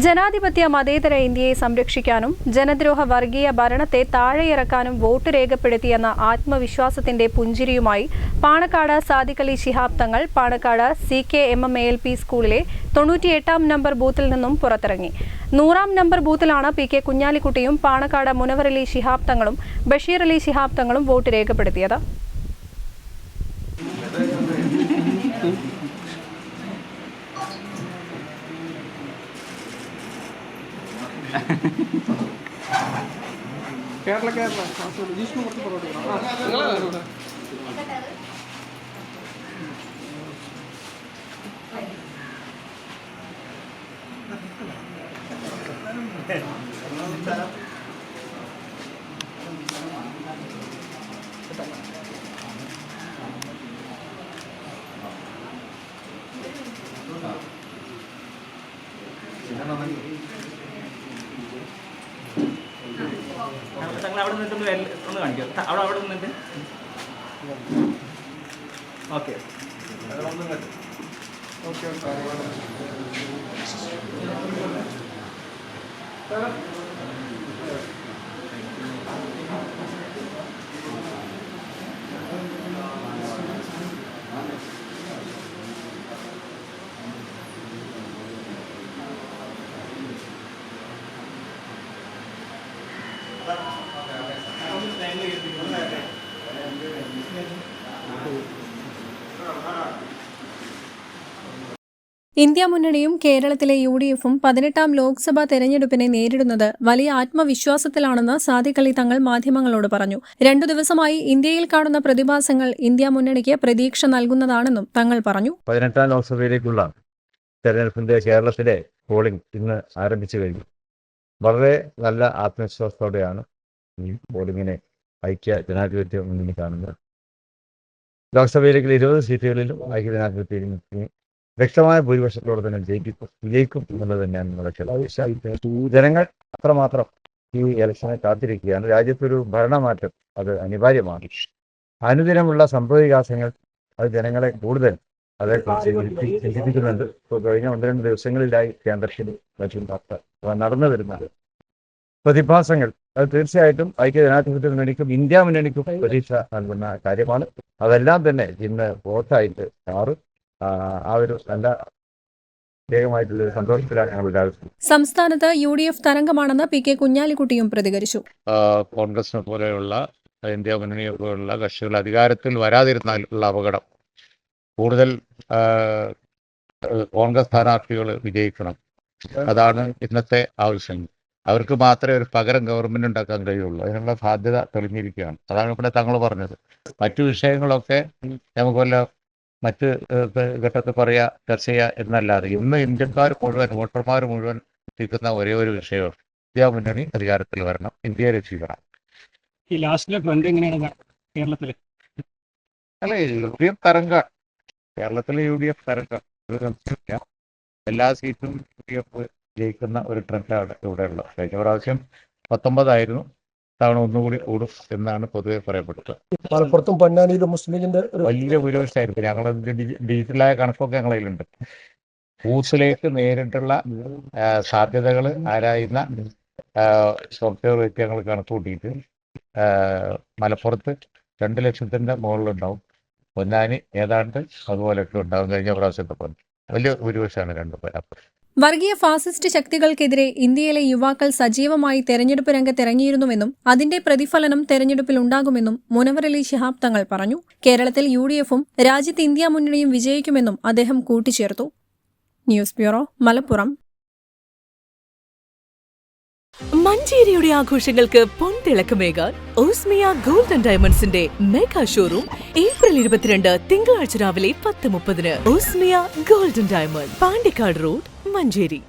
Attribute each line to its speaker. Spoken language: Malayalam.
Speaker 1: ജനാധിപത്യ മതേതര ഇന്ത്യയെ സംരക്ഷിക്കാനും ജനദ്രോഹ വർഗീയ ഭരണത്തെ താഴെയിറക്കാനും വോട്ട് രേഖപ്പെടുത്തിയെന്ന ആത്മവിശ്വാസത്തിന്റെ പുഞ്ചിരിയുമായി Panakkad Sadiqali Shihab Thangal Panakkad C K M M A L P സ്കൂളിലെ തൊണ്ണൂറ്റിയെട്ടാം നമ്പർ ബൂത്തിൽ നിന്നും പുറത്തിറങ്ങി. നൂറാം നമ്പർ ബൂത്തിലാണ് പി കെ കുഞ്ഞാലിക്കുട്ടിയും പാണക്കാട് മുനവർ അലി ശിഹാബ് തങ്ങളും ബഷീർ അലി ശിഹാബ് തങ്ങളും വോട്ട് രേഖപ്പെടുത്തിയത്.
Speaker 2: കേരള കേരള കാസർഗോഡ് ജിഷ്ണു കുറച്ച് പുറകോട്ട് ആ
Speaker 3: തങ്ങൾ അവിടെ നിന്നിട്ട് ഒന്ന് ഒന്ന് കാണിക്കോ അവിടെ അവിടെ നിന്നിട്ട്. Okay
Speaker 2: okay.
Speaker 1: ഇന്ത്യ മുന്നണിയും കേരളത്തിലെ യു ഡി എഫും പതിനെട്ടാം ലോക്സഭാ തെരഞ്ഞെടുപ്പിനെ നേരിടുന്നത് വലിയ ആത്മവിശ്വാസത്തിലാണെന്ന് സാദിഖലി തങ്ങൾ മാധ്യമങ്ങളോട് പറഞ്ഞു. രണ്ടു ദിവസമായി ഇന്ത്യയിൽ കാണുന്ന പ്രതിഭാസങ്ങൾ ഇന്ത്യ മുന്നണിക്ക് പ്രതീക്ഷ നൽകുന്നതാണെന്നും തങ്ങൾ പറഞ്ഞു.
Speaker 4: പതിനെട്ടാം ലോക്സഭയിലേക്കുള്ള തെരഞ്ഞെടുപ്പിന്റെ കേരളത്തിലെ പോളിംഗ് ഇന്ന് ആരംഭിച്ചു കഴിഞ്ഞു. വളരെ നല്ല ആത്മവിശ്വാസത്തോടെയാണ് ഈ പോളിംഗിനെ ഐക്യ ജനാധിപത്യ മുന്നണി കാണുന്നത് ലോക്സഭയിലേക്ക് ഇരുപത് സീറ്റുകളിലും ഐക്യ ജനാധിപത്യ മുന്നണി വ്യക്തമായ ഭൂരിപക്ഷത്തോടെ തന്നെ ജയിക്കും വിജയിക്കും എന്നുള്ളത് തന്നെയാണ് നമ്മുടെ ജനങ്ങൾ അത്രമാത്രം ഈ ഇലക്ഷനെ കാത്തിരിക്കുകയാണ്. രാജ്യത്തൊരു ഭരണമാറ്റം അത് അനിവാര്യമാണ്. അനുദിനമുള്ള സംഭവവികാസങ്ങൾ അത് ജനങ്ങളെ കൂടുതൽ അതേക്കുറിച്ച് ചിന്തി- ചിന്തിപ്പിക്കുന്നുണ്ട്. ഇപ്പോൾ കഴിഞ്ഞ ഒന്ന് രണ്ട് ദിവസങ്ങളിലായി കേന്ദ്രത്തിൽ നടന്നു വരുന്ന പ്രതിഭാസങ്ങൾ അത് തീർച്ചയായിട്ടും ഐക്യ ജനാധിപത്യ മുന്നണിക്കും ഇന്ത്യ മുന്നണിക്കും പ്രതീക്ഷ നൽകുന്ന കാര്യമാണ്. അതെല്ലാം തന്നെ ഇന്ന് വോട്ടായിട്ട് മാറും. ആ, ഒരു നല്ല
Speaker 1: സംസ്ഥാനത്ത് യു ഡി എഫ് തരംഗമാണെന്ന് പി കെ കുഞ്ഞാലിക്കുട്ടിയും പ്രതികരിച്ചു.
Speaker 4: കോൺഗ്രസിനെ പോലെയുള്ള ഇന്ത്യ മുന്നണിയെ പോലെയുള്ള കക്ഷികൾ അധികാരത്തിൽ വരാതിരുന്നാൽ ഉള്ള അപകടം. കൂടുതൽ കോൺഗ്രസ് സ്ഥാനാർത്ഥികൾ വിജയിക്കണം. അതാണ് ഇന്നത്തെ ആവശ്യം. അവർക്ക് മാത്രമേ ഒരു പകരം ഗവൺമെന്റ് ഉണ്ടാക്കാൻ കഴിയുള്ളൂ. അതിനുള്ള സാധ്യത തെളിഞ്ഞിരിക്കുകയാണ്. അതാണ് ഇവിടെ തങ്ങൾ പറഞ്ഞത്. മറ്റു വിഷയങ്ങളൊക്കെ നമുക്ക് വല്ല മറ്റ് ഘട്ടത്തിൽ പറയാ ചർച്ച ചെയ്യുക എന്നല്ലാതെ ഇന്ന് ഇന്ത്യക്കാർ മുഴുവൻ വോട്ടർമാർ മുഴുവൻ എത്തിക്കുന്ന ഒരേ ഒരു വിഷയം. ഇന്ത്യ മുന്നണി അധികാരത്തിൽ വരണം. ഇന്ത്യയെ രക്ഷിക്കണം.
Speaker 2: ഈ ലാസ്റ്റിലെ ട്രെൻഡ് എങ്ങനെയാണ് കേരളത്തിൽ
Speaker 4: അല്ല യു ഡി എഫ് തരംഗ. കേരളത്തിലെ യു ഡി എഫ് തരംഗം. എല്ലാ സീറ്റും യു ഡി എഫ് ജയിക്കുന്ന ഒരു ട്രെൻഡാണ് ഇവിടെ ഉള്ളത് കഴിഞ്ഞ പ്രാവശ്യം പത്തൊമ്പതായിരുന്നു. തവണ ഒന്നുകൂടി കൂടും എന്നാണ് പൊതുവെ പറയപ്പെട്ടത്
Speaker 5: മലപ്പുറത്തും പൊന്നാനിയിലും മുസ്ലിം ലീഗിന്റെ
Speaker 4: വലിയ ഭൂരിപക്ഷമായിരിക്കും. ഞങ്ങൾ ഡിജിറ്റലായ കണക്കൊക്കെ ഞങ്ങളതിലുണ്ട് ബൂത്തിലേക്ക് നേരിട്ടുള്ള സാധ്യതകൾ ആരായുന്ന സോഫ്റ്റ്വെയർ വെച്ച് ഞങ്ങൾ കണക്ക് കൂട്ടിയിട്ട് മലപ്പുറത്ത് രണ്ട് ലക്ഷത്തിന്റെ മുകളിലുണ്ടാവും. പൊന്നാനി ഏതാണ്ട് അതുപോലെയൊക്കെ ഉണ്ടാവും. കഴിഞ്ഞ പ്രാവശ്യത്തെ പോലെ വലിയ ഭൂരിപക്ഷമാണ് രണ്ടു
Speaker 1: വർഗീയ ഫാസിസ്റ്റ് ശക്തികൾക്കെതിരെ ഇന്ത്യയിലെ യുവാക്കൾ സജീവമായി തെരഞ്ഞെടുപ്പ് രംഗത്തിറങ്ങിയിരുന്നുവെന്നും അതിന്റെ പ്രതിഫലനം തെരഞ്ഞെടുപ്പിൽ ഉണ്ടാകുമെന്നും മുനവർ അലി ശിഹാബ് തങ്ങൾ പറഞ്ഞു. കേരളത്തിൽ യു ഡി എഫും രാജ്യത്ത് ഇന്ത്യ മുന്നണിയും വിജയിക്കുമെന്നും അദ്ദേഹം കൂട്ടിച്ചേർത്തു. News bureau Malappuram.
Speaker 6: മഞ്ചേരിയുടെ ആഘോഷങ്ങൾക്ക് പൊൻതിളക്കമേകാൻ ഓസ്മിയ ഗോൾഡ് ആൻഡ് ഡയമണ്ട്സിന്റെ മെഗാ ഷോറൂം ഏപ്രിൽ ഇരുപത്തിരണ്ട് തിങ്കളാഴ്ച രാവിലെ പത്ത് മുപ്പതിന് Osmia golden diamond Pandikkad road Manjeri.